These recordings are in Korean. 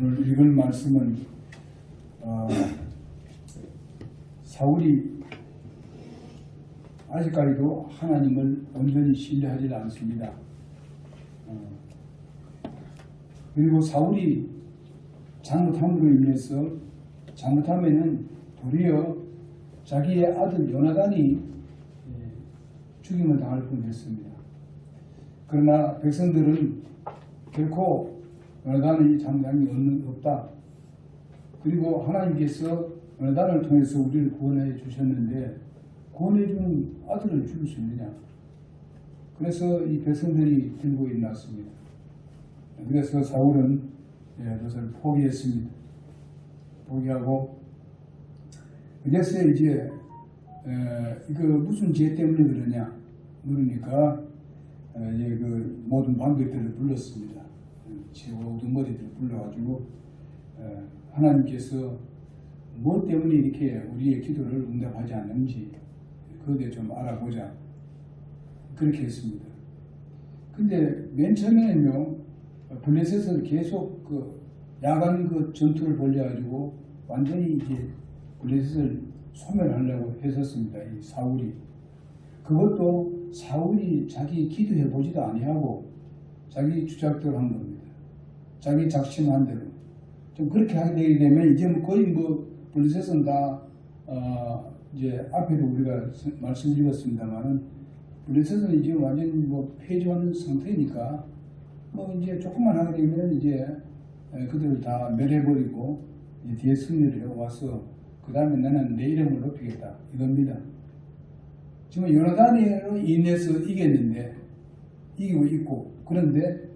오늘 읽을 말씀은 어, 사울이 아직까지도 하나님을 온전히 신뢰하지 않습니다. 어, 그리고 사울이 잘못함으로 인해서 잘못하면은 도리어 자기의 아들 요나단이 예, 죽임을 당할 뻔했습니다. 그러나 백성들은 결코 요나단의 장장이 없는 없다. 그리고 하나님께서 요나단을 통해서 우리를 구원해 주셨는데 구원해 주는 아들을 죽일 수 있느냐? 그래서 이 백성들이 들고 일어났습니다. 그래서 사울은 예, 그것을 포기했습니다. 포기하고 그래서 이제 에, 이거 무슨 죄 때문에 그러냐 물으니까 에, 이제 그 모든 방백들을 불렀습니다. 최고등 머리들을 불러가지고 에, 하나님께서 뭐 때문에 이렇게 우리의 기도를 응답하지 않는지 그것에 좀 알아보자 그렇게 했습니다. 근데 맨 처음에는요 블레셋은 계속 그 야간 그 전투를 벌려가지고 완전히 이제 블레셋을 소멸하려고 했었습니다. 이 사울이 그것도 사울이 자기 기도해 보지도 아니하고 자기 주작대로 한 겁니다. 자기 작심한 대로 좀 그렇게 하게 되면 이제 뭐 거의 뭐 블레셋은 다 어, 이제 앞에도 우리가 말씀 드렸습니다만은 블레셋은 이제 완전 뭐 폐지하는 상태니까 뭐 이제 조금만 하게 되면 이제 에, 그들을 다 멸해버리고 뒤에 승리를 해와서 그 다음에 나는 내 이름을 높이겠다 이겁니다. 지금 요나단으로 인해서 이겼는데 이기고 있고 그런데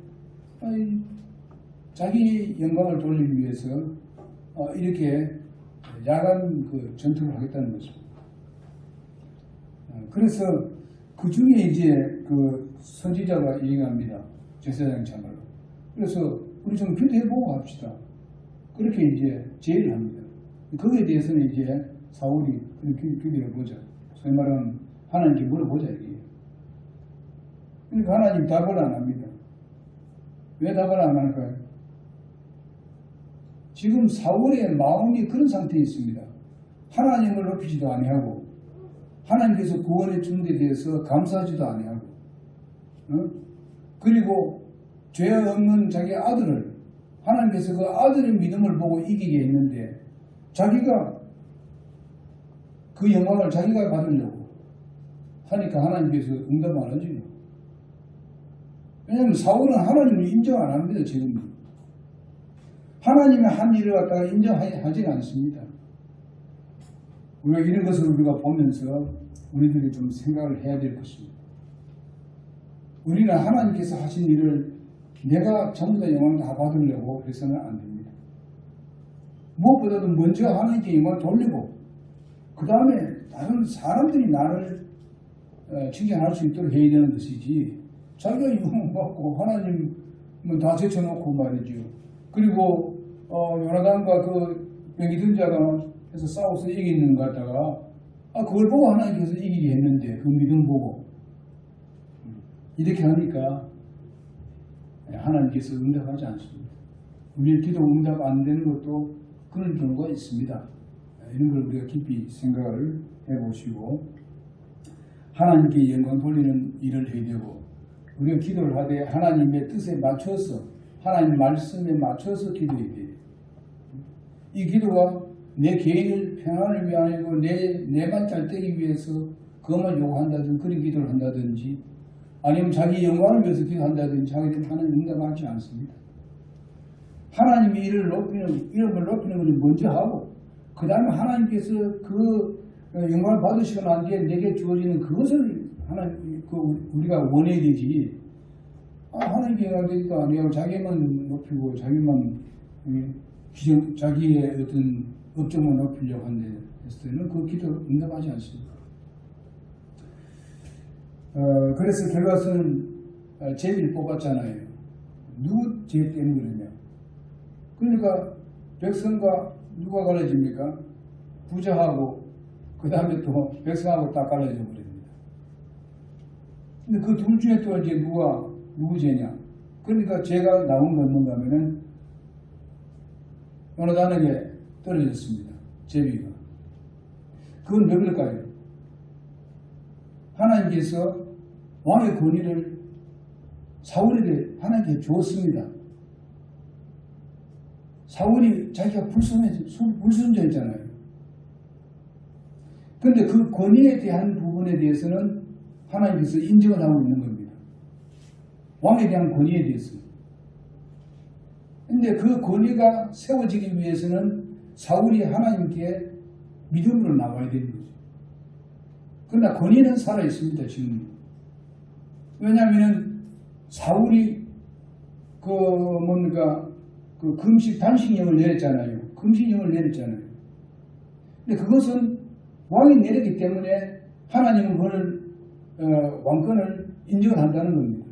자기 영광을 돌리기 위해서 어, 이렇게 야간 그 전투를 하겠다는 것입니다. 어, 그래서 그 중에 이제 그 선지자가 얘기합니다. 제사장 참말로. 그래서 우리 좀 기도해보고 합시다. 그렇게 이제 제의를 합니다. 거기에 대해서는 이제 사울이 그럼 기- 기도해보자. 소위 말하면 하나님께 물어보자 이게. 그러니까 하나님 답을 안 합니다. 왜 답을 안 할까요? 지금 사울의 마음이 그런 상태에 있습니다. 하나님을 높이지도 아니하고 하나님께서 구원해 준데 대해서 감사하지도 아니하고 어? 그리고 죄 없는 자기 아들을 하나님께서 그 아들의 믿음을 보고 이기게 했는데 자기가 그 영광을 자기가 받으려고 하니까 하나님께서 응답 안 하지. 왜냐하면 사울은 하나님을 인정 안 합니다, 지금. 하나님의 한 일을 갖다가 인정하지 않습니다. 우리가 이런 것을 우리가 보면서 우리들이 좀 생각을 해야 될 것입니다. 우리는 하나님께서 하신 일을 내가 전부 다 영광 다 받으려고 해서는 안 됩니다. 무엇보다도 먼저 하나님께 영광을 돌리고 그 다음에 다른 사람들이 나를 어, 칭찬할 수 있도록 해야 되는 것이지 자기가 영광 받고 하나님은 다 제쳐놓고 말이죠. 그리고 어, 요나단과 그 병이든 자가 해서 싸워서 이기는 것 같다가 아 그걸 보고 하나님께서 이기게 했는데 그 믿음 보고 이렇게 하니까 하나님께서 응답하지 않습니다. 우리의 기도 응답 안 되는 것도 그런 경우가 있습니다. 이런 걸 우리가 깊이 생각을 해보시고 하나님께 영광 돌리는 일을 해야 되고 우리가 기도를 하되 하나님의 뜻에 맞춰서 하나님 말씀에 맞춰서 기도해야 돼요. 이 기도가 내 개인을 평안을 위하고 내 내만 잘 되기 위해서 그것만 요구한다든 그런 기도를 한다든지 아니면 자기 영광을 위해서 기도한다든지 되면 하나님 응답하지 않습니다. 하나님이 이를 높이는 이름을 높이는 것을 먼저 하고 그 다음에 하나님께서 그 영광을 받으시고 난 뒤에 내게 주어지는 그것을 하나님 그 우리가 원해야 되지. 아, 하나님께 영광 되지도 아니하고 자기만 높이고 자기만 음, 기정, 자기의 어떤 업적만 높이려고 하는데 했을 때는 그 기도 응답하지 않습니다. 어, 그래서 결과서는 어, 제비를 뽑았잖아요. 누구 죄 때문에 그러냐? 그러니까 백성과 누가 갈라집니까? 부자하고 그 다음에 또 백성하고 딱 갈라져 버립니다. 근데 그 둘 중에 또 이제 누가 누구 죄냐? 그러니까 죄가 나온 건 뭔가 하면은 요나단에게 떨어졌습니다. 제비가. 그건 왜 그럴까요? 하나님께서 왕의 권위를 사울에게 하나님께 주었습니다. 사울이 자기가 불순자였잖아요. 근데 그 권위에 대한 부분에 대해서는 하나님께서 인정을 하고 있는 겁니다. 왕에 대한 권위에 대해서. 근데 그 권위가 세워지기 위해서는 사울이 하나님께 믿음으로 나와야 되는 거죠. 그러나 권위는 살아 있습니다, 지금. 왜냐하면 사울이 그 뭔가 그 금식 단식령을 내렸잖아요. 금식령을 내렸잖아요. 근데 그것은 왕이 내렸기 때문에 하나님은 그를 어, 왕권을 인정을 한다는 겁니다.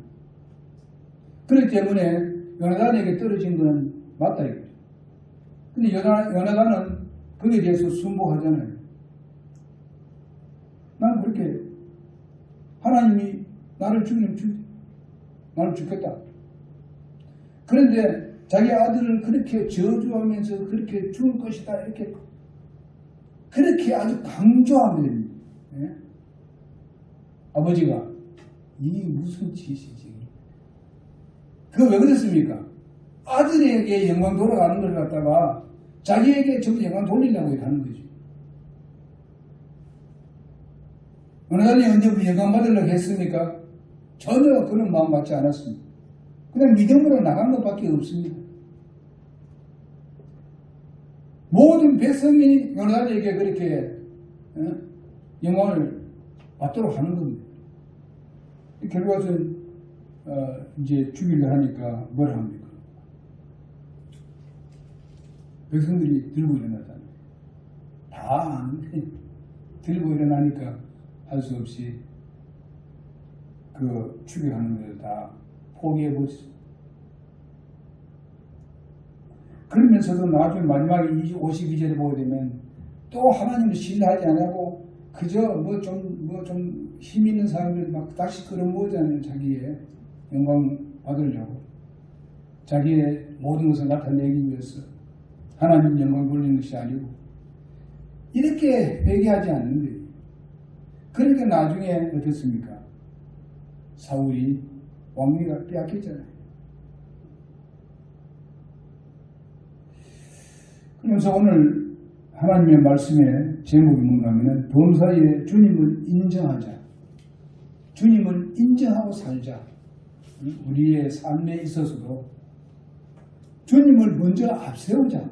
그렇기 때문에 요나단에게 떨어진 것은 맞다 이거죠. 근데 요나, 요나단은 거기에 대해서 순복하잖아요. 난 그렇게 하나님이 나를 죽이면 죽, 나를 죽겠다. 그런데 자기 아들을 그렇게 저주하면서 그렇게 죽을 것이다 이렇게 그렇게 아주 강조하면 예? 아버지가 이 무슨 짓이지? 그거 왜 그랬습니까? 아들에게 영광 돌아가는 걸 갖다가 자기에게 전부 영광 돌리려고 하는 거죠. 어느 날에 언제 영광 받으려고 했습니까? 전혀 그런 마음 갖지 않았습니다. 그냥 믿음으로 나간 것밖에 없습니다. 모든 백성이 요나단에게 그렇게 어? 영광을 받도록 하는 겁니다. 결과적으로 어, 이제 죽이려 하니까 뭐라 합니까? 백성들이 들고 일어나잖아요. 다 아는데 들고 일어나니까 할 수 없이 그 추격하는 것을 다 포기해 버렸어. 그러면서도 나중에 마지막에 52절에 보게 되면 또 하나님을 신뢰하지 않고 그저 뭐 좀 뭐좀힘 있는 사람들 막 다시 끌어모으잖아요. 자기의 영광 받으려고. 자기의 모든 것을 나타내기 위해서 하나님 영광 돌리는 것이 아니고 이렇게 회개하지 않는 거예요. 그러니까 나중에 어떻습니까? 사울이 왕위가 빼앗겼잖아요. 그래서 오늘 하나님의 말씀의 제목이 뭔가 하면 범사에 주님을 인정하자. 주님을 인정하고 살자. 우리의 삶에 있어서도 주님을 먼저 앞세우자.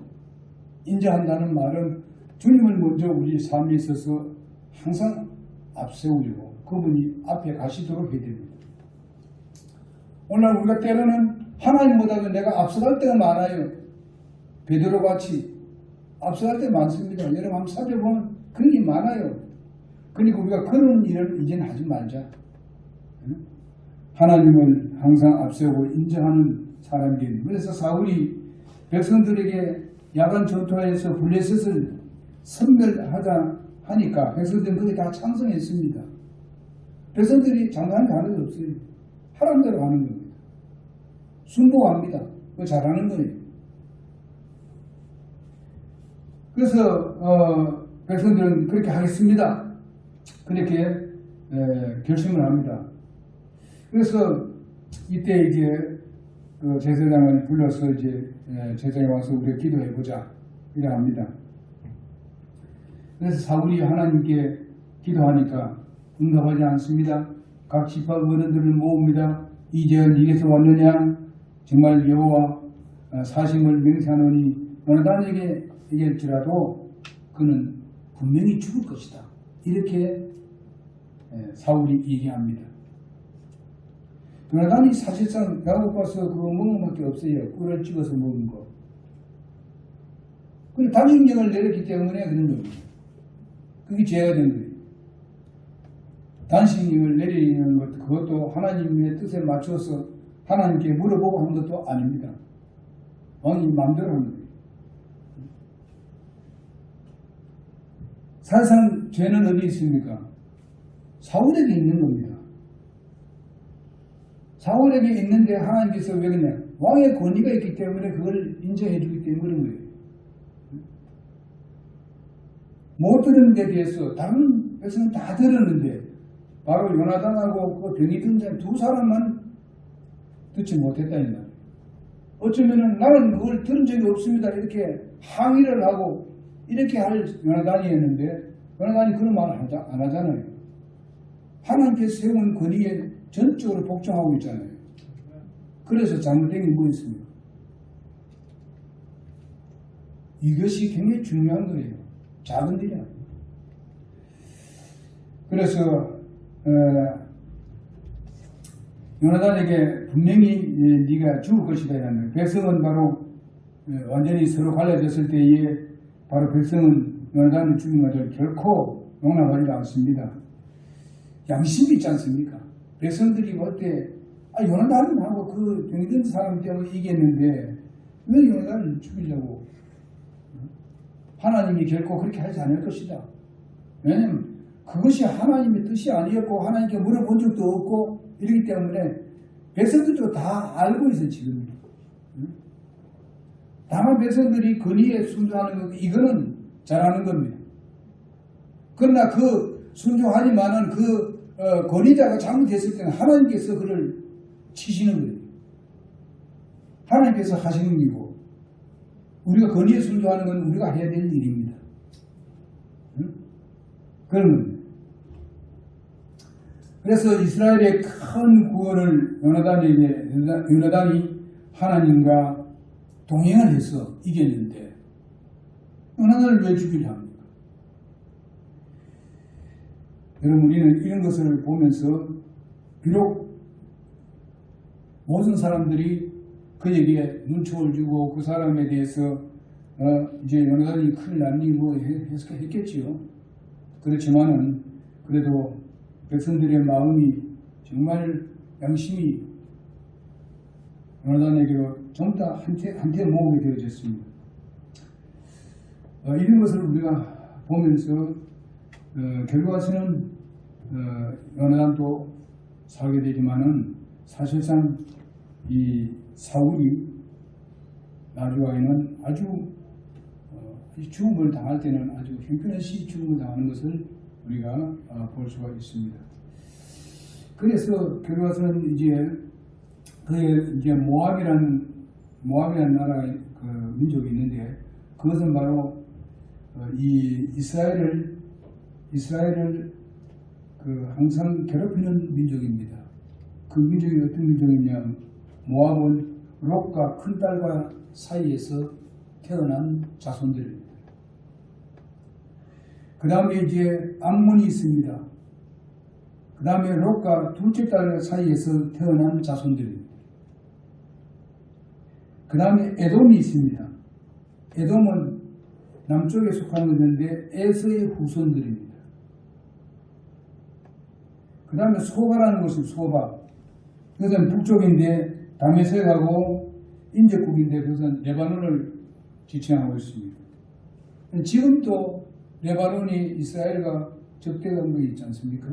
인정한다는 말은 주님을 먼저 우리 삶에 있어서 항상 앞세우려고 그분이 앞에 가시도록 해야 됩니다. 오늘 우리가 때로는 하나님보다도 내가 앞서갈 때가 많아요. 베드로 같이 앞서갈 때 많습니다. 여러분 한번 살펴보면 그런 게 많아요. 그러니까 우리가 그런 일을 이제는 하지 말자. 하나님을 항상 앞세우고 인정하는 되는 그래서 사울이 백성들에게 야간 전투하에서 블레셋을 선멸하자 하니까 백성들은 그게 다 찬성했습니다. 백성들이 장난이 하는 게 없어요. 하라는 대로 하는 겁니다. 순복합니다. 그 잘하는 거예요. 그래서 어, 백성들은 그렇게 하겠습니다. 그렇게 에, 결심을 합니다. 그래서 이때 이제 그 제사장을 불러서 이제 에, 제사장이 와서 우리가 기도해 보자 이래 합니다. 그래서 사울이 하나님께 기도하니까 응답하지 않습니다. 각 지파 어른들을 모읍니다. 이제는 이에서 왔느냐? 정말 여호와 사심을 맹세하노니 어느 단에게 얘기할지라도 그는 분명히 죽을 것이다. 이렇게 사울이 얘기합니다. 요나단이 사실상 배가 고파서 그거 먹은 것밖에 없어요. 꿀을 찍어서 먹은 거. 근데 단식령을 내렸기 때문에 그런 겁니다. 그게 죄가 된 거예요. 단식령을 내리는 것, 그것도 하나님의 뜻에 맞춰서 하나님께 물어보고 한 것도 아닙니다. 왕이 마음대로 한 거예요. 사실상 죄는 어디 있습니까? 사울에게 있는 겁니다. 사울에게 있는데 하나님께서 왜 그러냐? 왕의 권위가 있기 때문에 그걸 인정해 주기 때문에 그런 거예요. 못 들은 데 비해서 다른 백성은 다 들었는데 바로 요나단하고 그 병이 든 사람 두 사람만 듣지 못했다 이 말이에요. 어쩌면은 나는 그걸 들은 적이 없습니다 이렇게 항의를 하고 이렇게 할 요나단이었는데 요나단이 그런 말을 안 하잖아요. 하나님께서 세운 권위에 전적으로 복종하고 있잖아요. 그래서 잘못된 게 뭐였습니까? 이것이 굉장히 중요한 거예요. 작은 일이 아니에요. 그래서 어, 요나단에게 분명히 예, 네가 죽을 것이다 이라는 백성은 바로 어, 완전히 서로 갈라졌을 때에 바로 백성은 요나단을 죽인 것을 결코 용납하지 않습니다. 양심이 있지 않습니까? 백성들이 볼때 아, 요나단하고 그 병든 사람 때문에 이겼는데 왜 요나단을 죽이려고 하나님이 결코 그렇게 하지 않을 것이다. 왜냐하면 그것이 하나님의 뜻이 아니었고 하나님께 물어본 적도 없고 이러기 때문에 백성들도 다 알고 있어 지금. 응? 다만 백성들이 권위에 순종하는 것 이거는 잘하는 겁니다. 그러나 그 순종하지만은 그 어, 권위자가 잘못했을 때는 하나님께서 그를 치시는 거예요. 하나님께서 하시는 일이고 우리가 권위에 순종하는 건 우리가 해야 될 일입니다. 응? 그런 겁니다. 그래서 이스라엘의 큰 구원을 요나단에게 요나단이 하나님과 동행을 해서 이겼는데 요나단을 왜 죽이려 합니까? 여러분 우리는 이런 것을 보면서 비록 모든 사람들이 그에게 눈총을 주고 그 사람에 대해서 어, 이제 요나단이 큰일 났니 뭐 해서 했겠지요. 그렇지만은 그래도 백성들의 마음이 정말 양심이 요나단에게로 전부 다 한테 한테 모으게 되어졌습니다. 어, 이런 것을 우리가 보면서 어, 결국 와서는 어, 요나단도 살게 되지만은 사실상 이 사울이 나중에는 아주 어, 이 죽음을 당할 때는 아주 형편없이 죽음을 당하는 것을 우리가 어, 볼 수가 있습니다. 그래서 결과서는 이제 그 이제 모압이라는 모압이라는 나라의 그 민족이 있는데 그것은 바로 어, 이 이스라엘을 이스라엘을 그 항상 괴롭히는 민족입니다. 그 민족이 어떤 민족이냐? 모압은 롯과 큰 딸과 사이에서 태어난 자손들입니다. 그 다음에 이제 암몬이 있습니다. 그 다음에 롯과 둘째 딸 사이에서 태어난 자손들입니다. 그 다음에 에돔이 있습니다. 에돔은 남쪽에 속한 것인데 에서의 후손들입니다. 그 다음에 소바라는 것은 소바. 그것은 북쪽인데 다메섹하고 인제국인데 그것은 레바논을 지칭하고 있습니다. 지금도 레바논이 이스라엘과 적대한 거 있지 않습니까?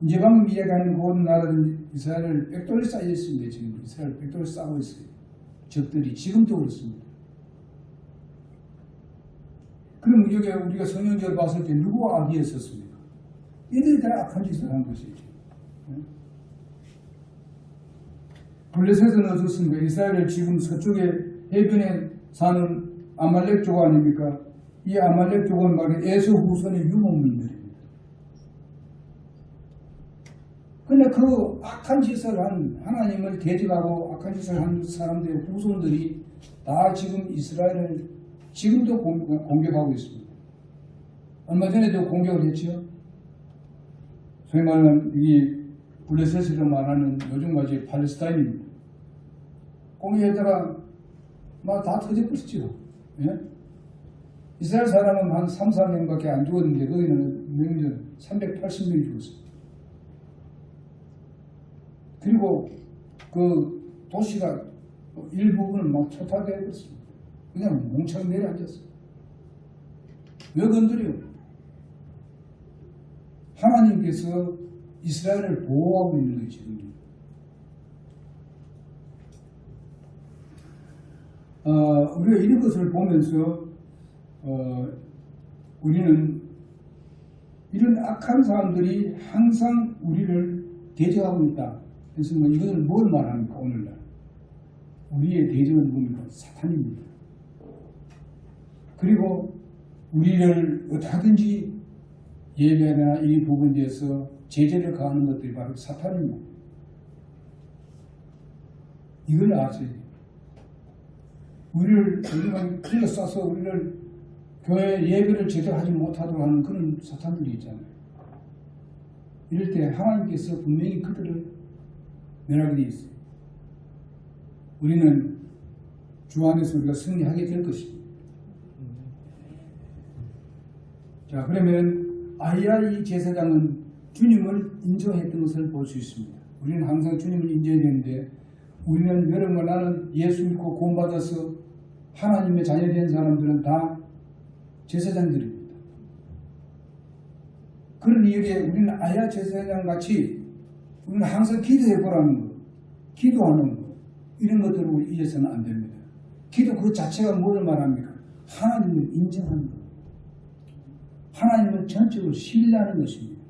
이제 방금 이야기하는 모든 나라는 이스라엘을 백돌이 쌓여 있습니다. 지금 이스라엘 백돌이 쌓고 있어요. 적들이 지금도 그렇습니다. 그럼 여기 우리가 성경적으로 봤을 때 누구가 악이었었습니까? 이들이 다 악한 짓을 한 것이죠. 블레셋은 어떻습니까? 이스라엘 지금 서쪽에 해변에 사는 아말렉족 아닙니까? 이 아말렉족은 바로 에서 후손의 유목민들입니다. 근데 그 악한 짓을 한 하나님을 대적하고 악한 짓을 한 사람들의 후손들이 다 지금 이스라엘을 지금도 공- 공격하고 있습니다. 얼마 전에도 공격을 했죠. 소위 말하는 이 블레셋으로 말하는 요즘까지 팔레스타인입니다. 공격했다가 막다 터져버렸죠. 예? 이스라엘 사람은 한 3, 4명밖에 안 죽었는데 거기는 명전 380명이 죽었어요. 그리고 그 도시가 일부분은 막 초타되어 버렸습니다. 그냥 몽창 내려앉았어요. 왜 건드려요? 하나님께서 이스라엘을 보호하고 있는 거예요, 지금. 어, 우리가 이런 것을 보면서, 어, 우리는 이런 악한 사람들이 항상 우리를 대적하고 있다. 그래서 뭐 이것을 뭘 말합니까 오늘날? 우리의 대적은 뭡니까? 사탄입니다. 그리고 우리를 어떻게든지 예배나 이 부분에서 제재를 가하는 것들이 바로 사탄입니다. 이걸 돼요. 우리를 우리만 둘러싸서 우리를 교회 예배를 제대로 하지 못하도록 하는 그런 사탄들이 있잖아요. 이럴 때 하나님께서 분명히 그들을 멸하게 되어 있어요. 우리는 주 안에서 우리가 승리하게 될 것입니다. 자, 그러면 이 제사장은 주님을 인정했던 것을 볼 수 있습니다. 우리는 항상 주님을 인정해야 되는데 우리는 여러분과 나는 예수 믿고 구원받아서 하나님의 자녀된 사람들은 다 제사장들입니다. 그러니 여기에 우리는 아야 제사장 같이 우리는 항상 기도해 보라는 것, 기도하는 것, 이런 것들을 우리 잊어서는 안 됩니다. 기도 그 자체가 뭐를 말합니까? 하나님을 인정하는 것. 하나님을 전적으로 신뢰하는 것입니다.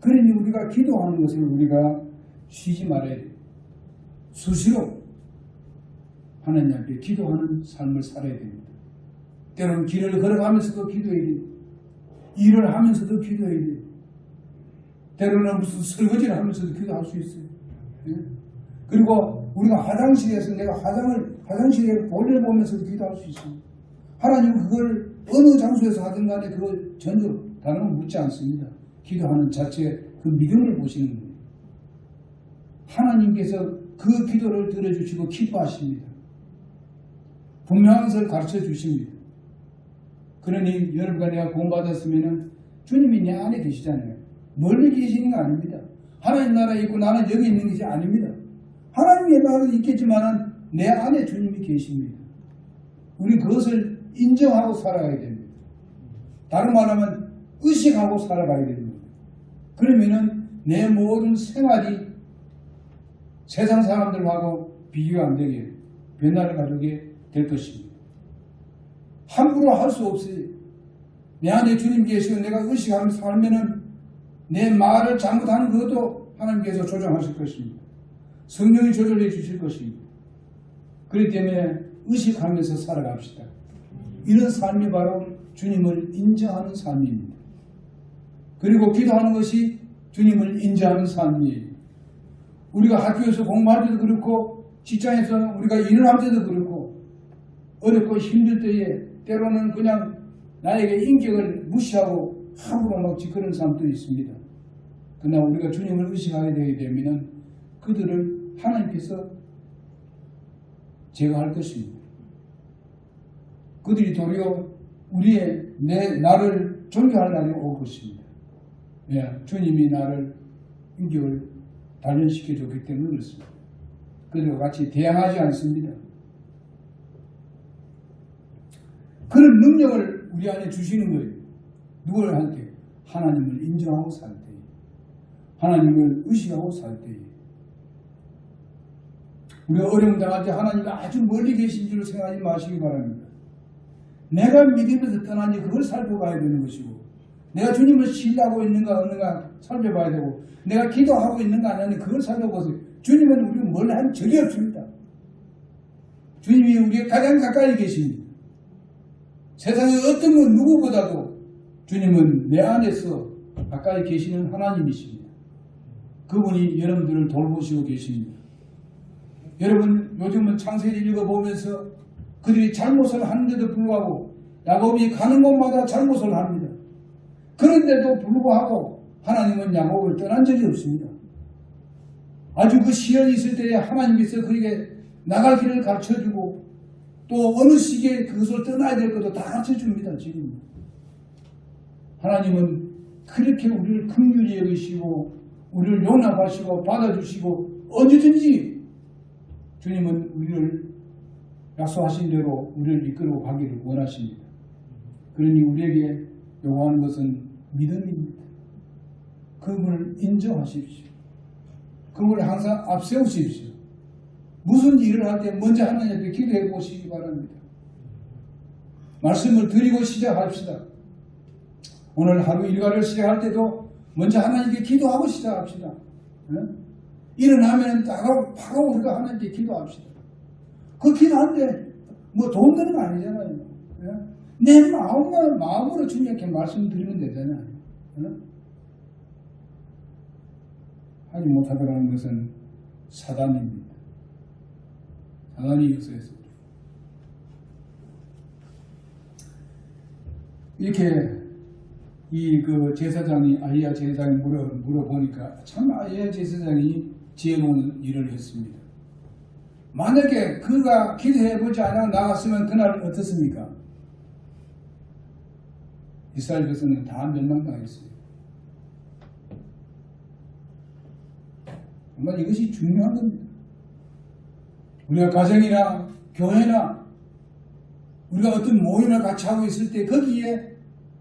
그러니 우리가 기도하는 것을 우리가 쉬지 말아야 돼요. 수시로 하나님 앞에 기도하는 삶을 살아야 됩니다. 때로는 길을 걸어가면서도 기도해야 돼요. 일을 하면서도 기도해야 돼요. 때로는 무슨 설거지를 하면서도 기도할 수 있어요. 예? 그리고 우리가 화장실에서 내가 화장을 화장실에 볼일 보면서도 기도할 수 있어요. 하나님 그걸 어느 장소에서 하든 간에 그걸 전혀 다른 건 묻지 않습니다. 기도하는 자체 그 믿음을 보시는 거예요. 하나님께서 그 기도를 들어주시고 기뻐하십니다. 분명한 것을 가르쳐 주십니다. 그러니 여러분과 내가 구원받았으면 주님이 내 안에 계시잖아요. 멀리 계시는 거 아닙니다. 하나님 나라에 있고 나는 여기 있는 것이 아닙니다. 하나님의 나라도 있겠지만 내 안에 주님이 계십니다. 우리 그것을 인정하고 살아가야 됩니다. 다른 말하면 의식하고 살아가야 됩니다. 그러면은 내 모든 생활이 세상 사람들하고 비교가 안 되게 변화를 가지게 될 것입니다. 함부로 할 수 없어요. 내 안에 주님 계시고 내가 의식하면서 살면은 내 말을 잘못하는 것도 하나님께서 조정하실 것입니다. 성령이 조절해 주실 것입니다. 그렇기 때문에 의식하면서 살아갑시다. 이런 삶이 바로 주님을 인정하는 삶입니다. 그리고 기도하는 것이 주님을 인정하는 삶이에요. 우리가 학교에서 공부할 때도 그렇고 직장에서 우리가 일을 할 때도 그렇고 어렵고 힘들 때에 때로는 그냥 나에게 인격을 무시하고 함부로 막 짓거리는 사람도 있습니다. 그러나 우리가 주님을 의식하게 되게 되면 그들을 하나님께서 제거할 것입니다. 그들이 도리어 우리의 내 나를 존경할 날이 올 것입니다. 왜? 주님이 나를 인격을 단련시켜 줬기 때문에 그렇습니다. 그들과 같이 대항하지 않습니다. 그런 능력을 우리 안에 주시는 거예요. 누구를 할 때? 하나님을 인정하고 살 때. 하나님을 의식하고 살 때. 우리가 어려움 당할 때 하나님이 아주 멀리 계신 줄 생각하지 마시기 바랍니다. 내가 믿음에서 떠나니 그걸 살펴봐야 되는 것이고 내가 주님을 신뢰하고 있는가 없는가 살펴봐야 되고 내가 기도하고 있는가 안 하는가 그걸 살펴보세요. 주님은 우리가 뭘한 적이 없습니다. 주님이 우리의 가장 가까이 계십니다. 세상의 어떤 분 누구보다도 주님은 내 안에서 가까이 계시는 하나님이십니다. 그분이 여러분들을 돌보시고 계십니다. 여러분 요즘은 창세기 읽어보면서 그들이 잘못을 하는데도 불구하고 야곱이 가는 곳마다 잘못을 합니다. 그런데도 불구하고 하나님은 야곱을 떠난 적이 없습니다. 아주 그 시련이 있을 때에 하나님께서 그에게 나갈 길을 가르쳐주고 또 어느 시기에 그것을 떠나야 될 것도 다 가르쳐줍니다. 지금 하나님은 그렇게 우리를 긍휼히 여기시고 우리를 용납하시고 받아주시고 언제든지 주님은 우리를 약속하신 대로 우리를 이끌고 가기를 원하십니다. 그러니 우리에게 요구하는 것은 믿음입니다. 그분을 인정하십시오. 그분을 항상 앞세우십시오. 무슨 일을 할 때 먼저 하나님께 기도해 보시기 바랍니다. 말씀을 드리고 시작합시다. 오늘 하루 일과를 시작할 때도 먼저 하나님께 기도하고 시작합시다. 예? 일어나면 바로, 바로 우리가 하나님께 기도합시다. 그 기도하는데 뭐돈 드는 거 아니잖아요. 예? 내 마음으로, 마음으로 주님께 말씀드리면 되잖아요. 예? 하지 못하더라는 것은 사단입니다. 사단이 역사했습니다. 이렇게 이 그 제사장이 아이야 제사장이 물어 물어보니까 참 아이야 제사장이 지혜로운 일을 했습니다. 만약에 그가 기도해보지 않아 나갔으면 그날 어떻습니까? 이스라엘 백성은 다 멸망당했어요. 정말 이것이 중요한 겁니다. 우리가 가정이나 교회나 우리가 어떤 모임을 같이 하고 있을 때 거기에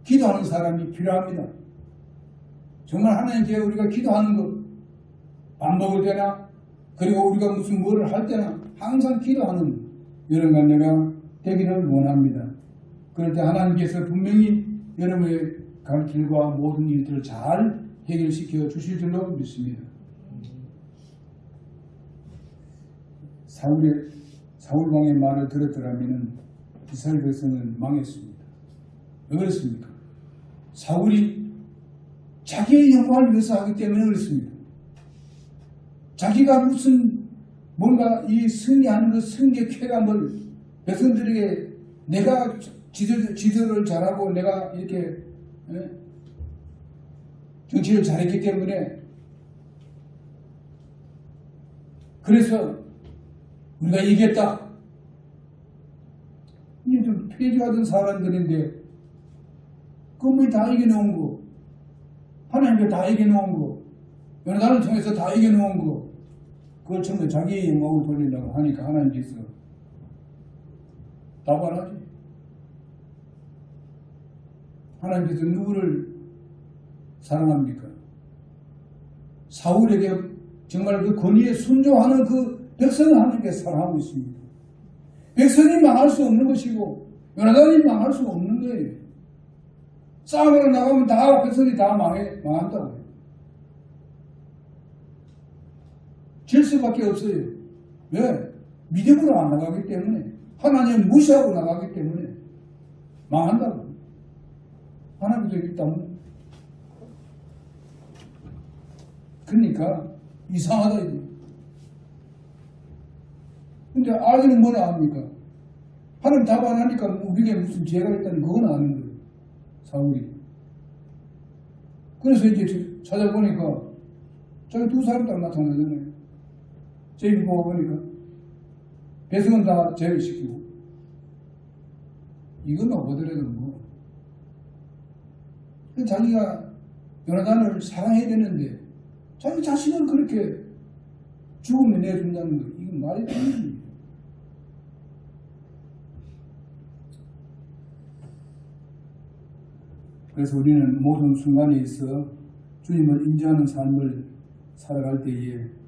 기도하는 사람이 필요합니다. 정말 하나님께 우리가 기도하는 것, 밥 먹을 때나 그리고 우리가 무슨 뭐를 할 때나 항상 기도하는 여러분 관계가 되기를 원합니다. 그럴 때 하나님께서 분명히 여러분의 갈 길과 모든 일들을 잘 해결시켜 주실 줄로 믿습니다. 사울의 사울왕의 말을 들었더라면 이스라엘 백성은 망했습니다. 왜 그렇습니까? 사울이 자기의 영광을 위해서 하기 때문에 그렇습니다. 자기가 무슨 뭔가 이 승리하는 그 승계 쾌감을 백성들에게 내가 지도, 지도를 잘하고 내가 이렇게 예? 정치를 잘했기 때문에 그래서 우리가 이겼다. 이게 좀 폐지하던 사람들인데 그뭐 다 이겨놓은 거 하나님께 다 이겨놓은 거 연단을 통해서 다 이겨놓은 거 그걸 전부 자기의 영광을 돌리려고 하니까 하나님께서 답안하지 하나님께서 누구를 사랑합니까? 사울에게 정말 그 권위에 순종하는 그 백성을 하나님께 사랑하고 있습니다. 백성이 망할 수 없는 것이고 연하단이 망할 수 없는 거예요. 싸움으로 나가면 다 백성이 다 망해 망한다고. 질 수밖에 없어요. 왜? 믿음으로 안 나가기 때문에 하나님 무시하고 나가기 때문에 망한다고. 하나님도 때문에. 그러니까 이상하다 이거. 근데 아기는 뭐나 합니까? 하나님 답 안 하니까 우리에게 무슨 죄가 있다는 그건 아는 거예요. 사울이. 그래서 이제 찾아보니까 저기 두 사람 딱 나타나잖아요. 보고 보니까 배승은 다 제외시키고. 이건 오더라도 뭐. 자기가 요나단을 사랑해야 되는데 자기 자신을 그렇게 죽음에 내준다는 거 이건 말이 되는 일이에요. 그래서 우리는 모든 순간에 있어 주님을 인정하는 삶을 살아갈 때에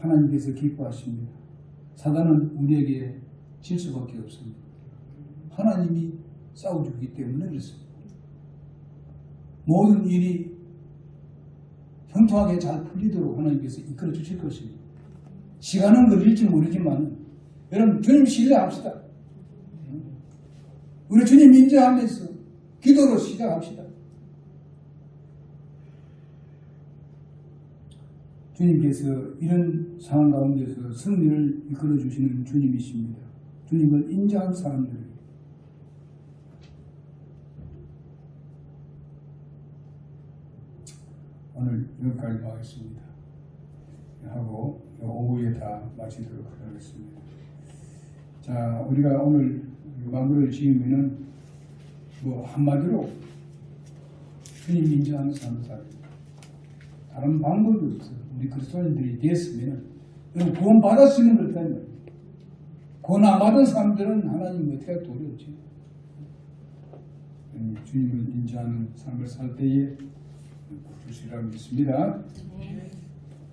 하나님께서 기뻐하십니다. 사단은 우리에게 질 수밖에 없습니다. 하나님이 싸워주기 때문에 그렇습니다. 모든 일이 형통하게 잘 풀리도록 하나님께서 이끌어 주실 것입니다. 시간은 걸릴지 모르지만 여러분 주님 신뢰합시다. 우리 주님 인정하면서 기도로 시작합시다. 주님께서 이런 상황 가운데서 승리를 이끌어 주시는 주님이십니다. 주님을 인정한 사람들 오늘 여기까지 하겠습니다. 하고 오후에 다 마치도록 하겠습니다. 자, 우리가 오늘 마무리를 지으면은 뭐 한마디로 주님 삶을 살아요. 다른 방법이 없어요. 우리 그리스도인들이 됐으면 구원 받을 수 있는 걸 때문에 구원 안 받은 사람들은 하나님 어떻게 도리없지. 주님을 인정하는 삶을 살 때에 주시라고 믿습니다. 네.